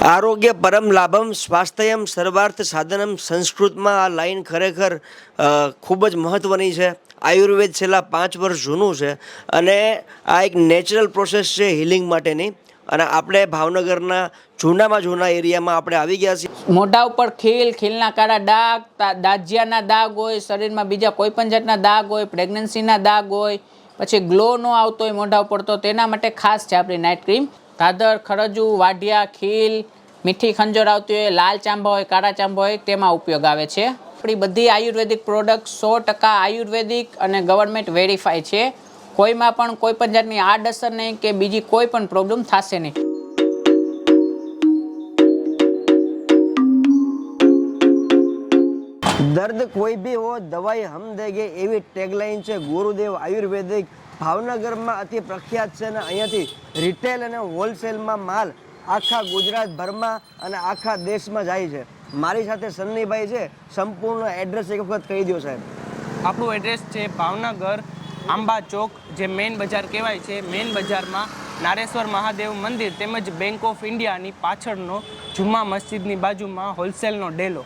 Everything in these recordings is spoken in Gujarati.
આરોગ્ય પરમ લાભમ, સ્વાસ્થ્યમ સર્વાર્થ સાધનમ. સંસ્કૃતમાં આ લાઈન ખરેખર ખૂબ જ મહત્ત્વની છે. આયુર્વેદ છેલ્લા પાંચ વર્ષ જૂનું છે અને આ એક નેચરલ પ્રોસેસ છે હિલિંગ માટેની. અને આપણે ભાવનગરના જૂનામાં જૂના એરિયામાં આપણે આવી ગયા છીએ. મોઢા ઉપર ખીલ, ખીલના કાળા ડાઘ દાજિયાના દાગ હોય, શરીરમાં બીજા કોઈ પણ જાતના દાગ હોય પ્રેગ્નન્સીના દાગ હોય, પછી ગ્લો ન આવતો હોય મોઢા ઉપર, તો તેના માટે ખાસ છે આપણી નાઇટ ક્રીમ દાદર ખરજુ, વાઢિયા, ખીલ, મીઠી ખંજોર આવતી હોય, લાલ ચાંબા હોય, કાળા ચાંબા હોય, તેમાં ઉપયોગ આવે છે. આપણી બધી આયુર્વેદિક પ્રોડક્ટ સો ટકા આયુર્વેદિક અને ગવર્મેન્ટ વેરીફાઈ છે. કોઈમાં પણ કોઈ પણ જાતની આડઅસર નહીં કે બીજી કોઈ પણ પ્રોબ્લેમ થશે નહીં. દર્દ કોઈ ભી હો દવાઈ હમ દેગે એવી ટેગલાઇન છે, ગુરુદેવ આયુર્વેદિક ભાવનગરમાં અતિ પ્રખ્યાત છે અને અહીંયાથી રિટેલ અને હોલસેલમાં માલ આખા ગુજરાતભરમાં અને આખા દેશમાં જાય છે. મારી સાથે સન્નીભાઈ છે. સંપૂર્ણ એડ્રેસ એક વખત કહી દો સાહેબ. આપણું એડ્રેસ છે ભાવનગર આંબા ચોક, જે મેઇન બજાર કહેવાય છે. મેઇન બજારમાં નારેશ્વર મહાદેવ મંદિર તેમજ બેંક ઓફ ઇન્ડિયાની પાછળનો જુમ્મા મસ્જિદની બાજુમાં હોલસેલનો ડેલો.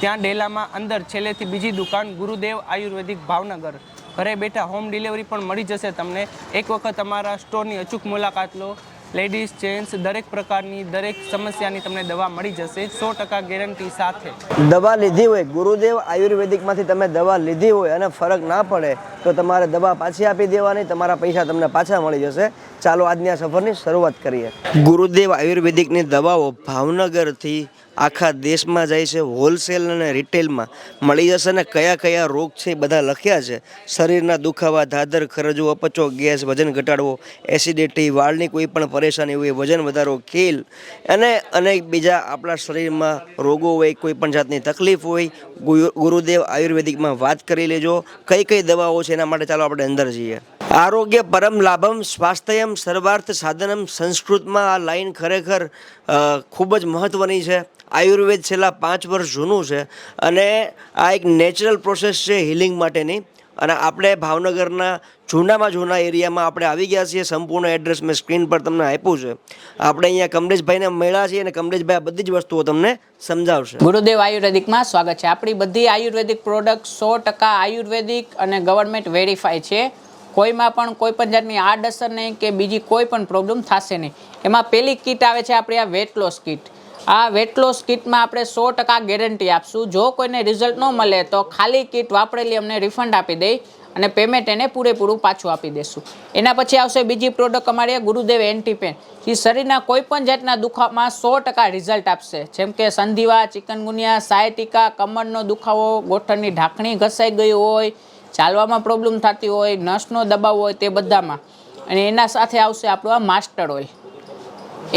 ત્યાં ડેલામાં અંદર છેલ્લેથી બીજી દુકાન ગુરુદેવ આયુર્વેદિક ભાવનગર. ઘરે બેઠા હોમ ડિલિવરી પણ મળી જશે તમને. એક વખત અમારા સ્ટોરની અચૂક મુલાકાત લો. લેડીઝ જેન્ટ્સ દરેક પ્રકારની, દરેક સમસ્યાની તમને દવા મળી જશે. સો ટકા ગેરંટી સાથે. દવા લીધી હોય, ગુરુદેવ આયુર્વેદિકમાંથી તમે દવા લીધી હોય અને ફરક ના પડે, તો તમારે દવા પાછી આપી દેવાની, તમારા પૈસા તમને પાછા મળી જશે. ચાલો આજની આ સફરની શરૂઆત કરીએ. ગુરુદેવ આયુર્વેદિકની દવાઓ ભાવનગરથી આખા દેશમાં જાય છે હોલસેલ અને રિટેલમાં મળી જશે ને કયા કયા રોગ છે એ બધા લખ્યા છે. શરીરના દુખાવા ધાદર ખરજો અપચો, ગેસ, વજન ઘટાડવો એસિડિટી વાળની કોઈ પણ પરેશાની હોય, વજન વધારો, ખીલ અને અનેક બીજા આપણા શરીરમાં રોગો હોય, કોઈ પણ જાતની તકલીફ હોય, ગુરુ- ગુરુદેવ આયુર્વેદિકમાં વાત કરી લેજો. કઈ કઈ દવાઓ છે એના માટે ચાલો આપણે અંદર જઈએ. આરોગ્ય પરમ લાભમ, સ્વાસ્થ્યમ સર્વાર્થ સાધનમ. સંસ્કૃતમાં આ લાઈન ખરેખર ખૂબ જ મહત્ત્વની છે. આયુર્વેદ છેલ્લા પાંચ વર્ષ જૂનું છે અને આ એક નેચરલ પ્રોસેસ છે હિલિંગ માટેની. અને આપણે ભાવનગરના જૂનામાં જૂના એરિયામાં આપણે આવી ગયા છીએ. સંપૂર્ણ એડ્રેસ મેં સ્ક્રીન પર તમને આપ્યું છે. આપણે અહીંયા કમલેશભાઈને મળ્યા છીએ અને કમલેશભાઈ આ બધી જ વસ્તુઓ તમને સમજાવશે. ગુરુદેવ આયુર્વેદિકમાં સ્વાગત છે. આપણી બધી આયુર્વેદિક પ્રોડક્ટ સો ટકા આયુર્વેદિક અને ગવર્મેન્ટ વેરીફાઈ છે. કોઈમાં પણ કોઈ પણ જાતની આડઅસર નહીં કે બીજી કોઈ પણ પ્રોબ્લેમ થશે નહીં. એમાં પહેલી કીટ આવે છે આપણી આ વેટ લોસ કીટ. આ વેટ લોસ કીટમાં આપણે સો ટકા ગેરંટી આપશું. જો કોઈને રિઝલ્ટ ન મળે તો ખાલી કીટ વાપરેલી અમને રિફંડ આપી દઈ અને પેમેન્ટ એને પૂરેપૂરું પાછું આપી દેશું. એના પછી આવશે બીજી પ્રોડક્ટ અમારી ગુરુદેવ એન્ટીપેન એ શરીરના કોઈ પણ જાતના દુખાવામાં સો ટકા રિઝલ્ટ આપશે. જેમ કે સંધિવા, ચિકનગુનિયા, સાયટિકા, કમરનો દુખાવો, ગોઠણની ઢાંકણી ઘસાઈ ગઈ હોય ચાલવામાં પ્રોબ્લેમ થતી હોય, નસનો દબાવ હોય તે બધામાં. અને એના સાથે આવશે આપણું આ માસ્ટર ઓઇલ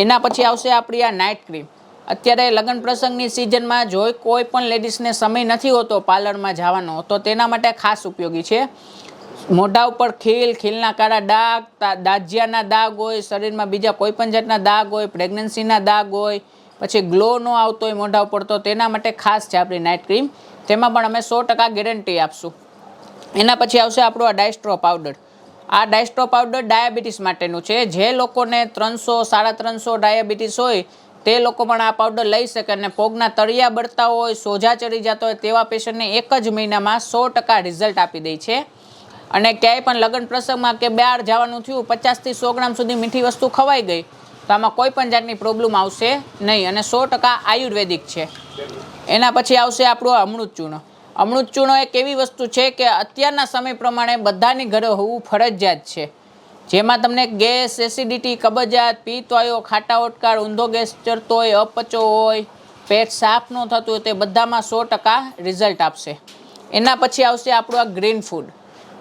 એના પછી આવશે આપણી આ નાઇટ ક્રીમ અત્યારે લગ્ન પ્રસંગની સિઝનમાં જો કોઈ પણ લેડીઝને સમય નથી હોતો પાર્લરમાં જવાનો, તો તેના માટે ખાસ ઉપયોગી છે. મોઢા ઉપર ખીલ, ખીલના કાળા ડાઘ દાજિયાના દાગ હોય, શરીરમાં બીજા કોઈ પણ જાતના દાગ હોય પ્રેગ્નન્સીના દાગ હોય, પછી ગ્લો ન આવતો હોય મોઢા ઉપર, તો તેના માટે ખાસ છે આપણી નાઇટ ક્રીમ તેમાં પણ અમે સો ટકા ગેરંટી આપશું. એના પછી આવશે આપણું આ ડાયસ્ટ્રો પાવડર. આ ડાયસ્ટ્રો પાવડર ડાયાબિટીસ માટેનું છે. જે લોકોને ત્રણસો, સાડા ત્રણસો ડાયાબિટીસ હોય, તે લોકો પણ આ પાવડર લઈ શકે અને પોગના તળિયા બળતા હોય, સોજા ચડી જતા હોય, તેવા પેશન્ટને એક જ મહિનામાં સો ટકા રિઝલ્ટ આપી દે છે. અને ક્યાંય પણ લગ્ન પ્રસંગમાં કે બહાર જવાનું થયું, પચાસથી સો ગ્રામ સુધી મીઠી વસ્તુ ખવાઈ ગઈ, તો આમાં કોઈ પણ જાતની પ્રોબ્લેમ આવશે નહીં. અને સો ટકા આયુર્વેદિક છે. એના પછી આવશે આપણું અમૃત ચૂર્ણ. અમૃત ચૂર્ણ એક એવી વસ્તુ છે કે અત્યારના સમય પ્રમાણે બધાની ઘરે હોવું ફરજિયાત છે. જેમાં તમને ગેસ, એસિડિટી, કબજિયાત પિત્તવાયો ખાટા ઓટકાર, ઊંધો ગેસ ચડતો હોય, અપચો હોય, પેટ સાફ ન થતું હોય તે બધામાં સો ટકા રિઝલ્ટ આપશે. એના પછી આવશે આપણું આ green food.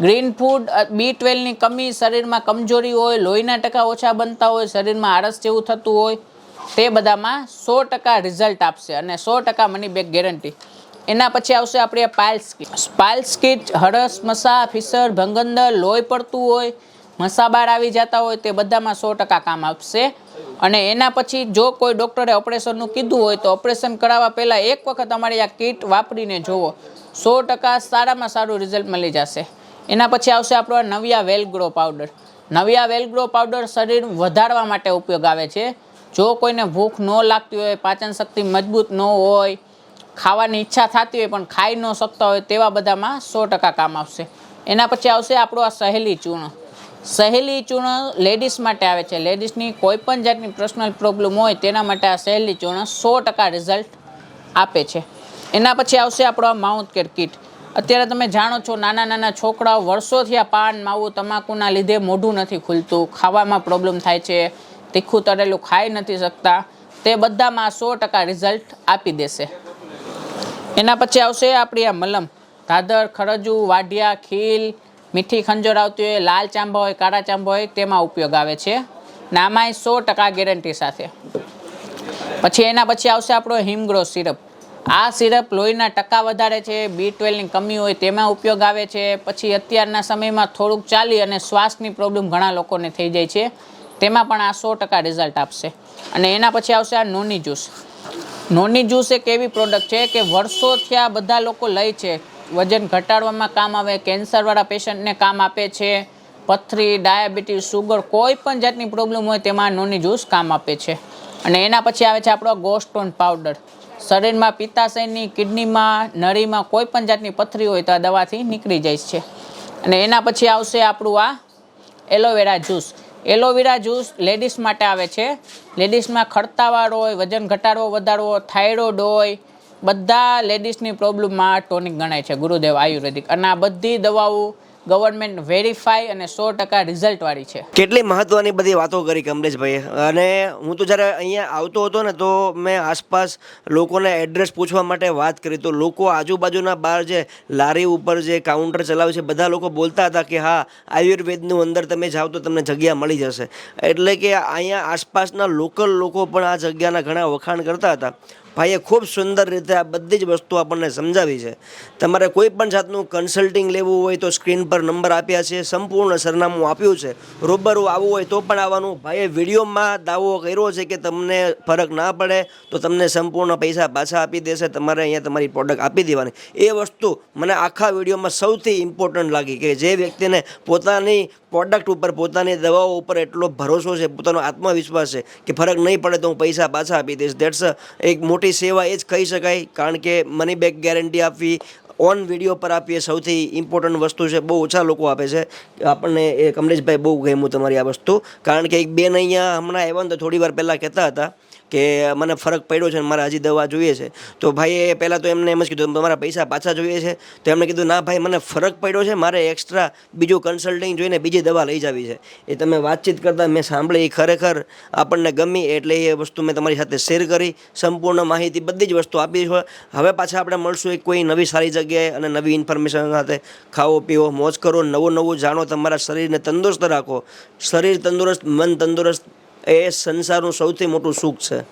Green food B ટ્વેલ્વની કમી શરીરમાં કમજોરી હોય, લોહીના ટકા ઓછા બનતા હોય, શરીરમાં આળસ જેવું થતું હોય, તે બધામાં સો ટકા રિઝલ્ટ આપશે અને સો ટકા મની બેક ગેરંટી. એના પછી આવશે આપણી આ પાઇલ્સ કીટ. પાઇલ્સ કીટ હરસ મસા, ફિસર, ભંગંદર, લોહી પડતું હોય, મસા બાર આવી જતા હોય તે બધામાં સો ટકા કામ આપશે. અને એના પછી જો કોઈ ડૉક્ટરે ઓપરેશનનું કીધું હોય તો ઓપરેશન કરાવવા પહેલાં એક વખત અમારી આ કીટ વાપરીને જુઓ સો ટકા સારામાં સારું રિઝલ્ટ મળી જશે. એના પછી આવશે આપણો નવિયા વેલગ્રો પાવડર. નવિયા વેલગ્રો પાવડર શરીર વધારવા માટે ઉપયોગ આવે છે. જો કોઈને ભૂખ ન લાગતી હોય પાચન શક્તિ મજબૂત ન હોય ખાવાની ઈચ્છા થતી હોય પણ ખાઈ ન શકતા હોય તેવા બધામાં સો ટકા કામ આવશે. એના પછી આવશે આપણું આ સહેલી ચૂર્ણ. સહેલી ચૂર્ણ લેડીઝ માટે આવે છે. લેડીઝની કોઈ પણ જાતની પર્સનલ પ્રોબ્લેમ હોય તેના માટે આ સહેલી ચૂર્ણ સો ટકા રિઝલ્ટ આપે છે. એના પછી આવશે આપણો આ માઉથ કેર કિટ અત્યારે તમે જાણો છો નાના નાના છોકરાઓ વર્ષોથી આ પાન, માવું, તમાકુના લીધે મોઢું નથી ખુલતું, ખાવામાં પ્રોબ્લેમ થાય છે, તીખું તળેલું ખાઈ નથી શકતા, તે બધામાં સો ટકા રિઝલ્ટ આપી દેશે. એના પછી આવશે આપણી આ મલમ. ધાધર ખરજુ, વાઢિયા, ખીલ, મીઠી ખંજોર આવતી હોય, લાલ ચાંબા હોય, કાળા ચાંબા હોય, તેમાં ઉપયોગ આવે છે. નામાંય સો ટકા ગેરંટી સાથે. પછી એના પછી આવશે આપણો હિમગ્રો સિરપ. આ સિરપ લોહીના ટકા વધારે છે બી ટ્વેલ્વની કમી હોય તેમાં ઉપયોગ આવે છે. પછી અત્યારના સમયમાં થોડુંક ચાલી અને શ્વાસની પ્રોબ્લેમ ઘણા લોકોને થઈ જાય છે. તેમાં પણ આ સો ટકા રિઝલ્ટ આપશે. અને એના પછી આવશે આ નોની જ્યુસ. નોની જ્યુસ એક એવી પ્રોડક્ટ છે કે વર્ષોથી આ બધા લોકો લે છે. વજન ઘટાડવામાં કામ આવે, કેન્સરવાળા પેશન્ટને કામ આપે છે, પથરી, ડાયાબિટીસ, સુગર, કોઈ પણ જાતની પ્રોબ્લેમ હોય તેમાં નોની જ્યુસ કામ આપે છે. અને એના પછી આવે છે આપણો ગોસ્ટોન પાવડર. શરીરમાં પિત્તાશયની, કિડનીમાં, નળીમાં કોઈ પણ જાતની પથરી હોય તો આ દવાથી નીકળી જાય છે. અને એના પછી આવશે આપણું આ aloe vera juice aloe vera juice ladies માટે આવે છે. લેડીઝમાં ખડતાવાળ હોય, વજન ઘટાડવો વધારવો થાઇરોઇડ હોય, બધા લેડીઝની પ્રોબ્લેમમાં ટોનિક ગણાય છે ગુરુદેવ આયુર્વેદિક. અને આ બધી દવાઓ ગવર્મેન્ટ વેરીફાઈ અને સો ટકા રિઝલ્ટવાળી છે. કેટલી મહત્વની બધી વાતો કરી કમલેશભાઈ અને હું તો જ્યારે અહીંયા આવતો હતો ને, તો મેં આસપાસ લોકોને એડ્રેસ પૂછવા માટે વાત કરી. તો લોકો આજુબાજુના બહાર જે લારી ઉપર જે કાઉન્ટર ચલાવે છે, બધા લોકો બોલતા હતા કે, હા, આયુર્વેદનું અંદર તમે જાઓ તો તમને જગ્યા મળી જશે. એટલે કે અહીંયા આસપાસના લોકલ લોકો પણ આ જગ્યાના ઘણા વખાણ કરતા હતા. ભાઈએ ખૂબ સુંદર રીતે આ બધી જ વસ્તુ આપણને સમજાવી છે. તમારે કોઈ પણ જાતનું કન્સલ્ટિંગ લેવું હોય તો સ્ક્રીન પર નંબર આપ્યા છે, સંપૂર્ણ સરનામું આપ્યું છે. રૂબરૂ આવવું હોય તો પણ આવવાનું. ભાઈએ વિડીયોમાં દાવો કર્યો છે કે તમને ફરક ના પડે તો તમને સંપૂર્ણ પૈસા પાછા આપી દેશે, તમારે અહીંયા તમારી પ્રોડક્ટ આપી દેવાની. એ વસ્તુ મને આખા વિડીયોમાં સૌથી ઇમ્પોર્ટન્ટ લાગી કે જે વ્યક્તિને પોતાની પ્રોડક્ટ ઉપર, પોતાની દવાઓ ઉપર એટલો ભરોસો છે, પોતાનો આત્મવિશ્વાસ છે કે ફરક નહીં પડે તો હું પૈસા પાછા આપી દઈશ. દેટ્સ એક મોટી સેવા એ જ કહી શકાય, કારણ કે મની બેક ગેરંટી આપવી ઓન વીડિયો પર આપીએ સૌથી ઇમ્પોર્ટન્ટ વસ્તુ છે, બહુ ઓછા લોકો આપે છે. આપણને એ કમલેશભાઈ બહુ ગમ્યું તમારી આ વસ્તુ, કારણ કે એક બેન અહીંયા હમણાં આવ્યા ને તો થોડી વાર પહેલાં કહેતા હતા કે મને ફરક પડ્યો છે અને મારે હજી દવા જોઈએ છે. તો ભાઈએ પહેલાં તો એમને એમ જ કીધું તમારા પૈસા પાછા જોઈએ છે. તો એમણે કીધું, ના ભાઈ, મને ફરક પડ્યો છે, મારે એક્સ્ટ્રા બીજું કન્સલ્ટિંગ જોઈને બીજી દવા લઈ જવી છે. એ તમે વાતચીત કરતાં મેં સાંભળી, એ ખરેખર આપણને ગમી એટલે એ વસ્તુ મેં તમારી સાથે શેર કરી. સંપૂર્ણ માહિતી બધી જ વસ્તુ આપી છે. હવે પાછા આપણે મળશું એક કોઈ નવી સારી જગ્યાએ અને નવી ઇન્ફોર્મેશન સાથે. ખાઓ, પીઓ, મોજ કરો, નવું નવું જાણો, તમારા શરીરને તંદુરસ્ત રાખો. શરીર તંદુરસ્ત, મન તંદુરસ્ત એ સંસારનું સૌથી મોટું સુખ છે.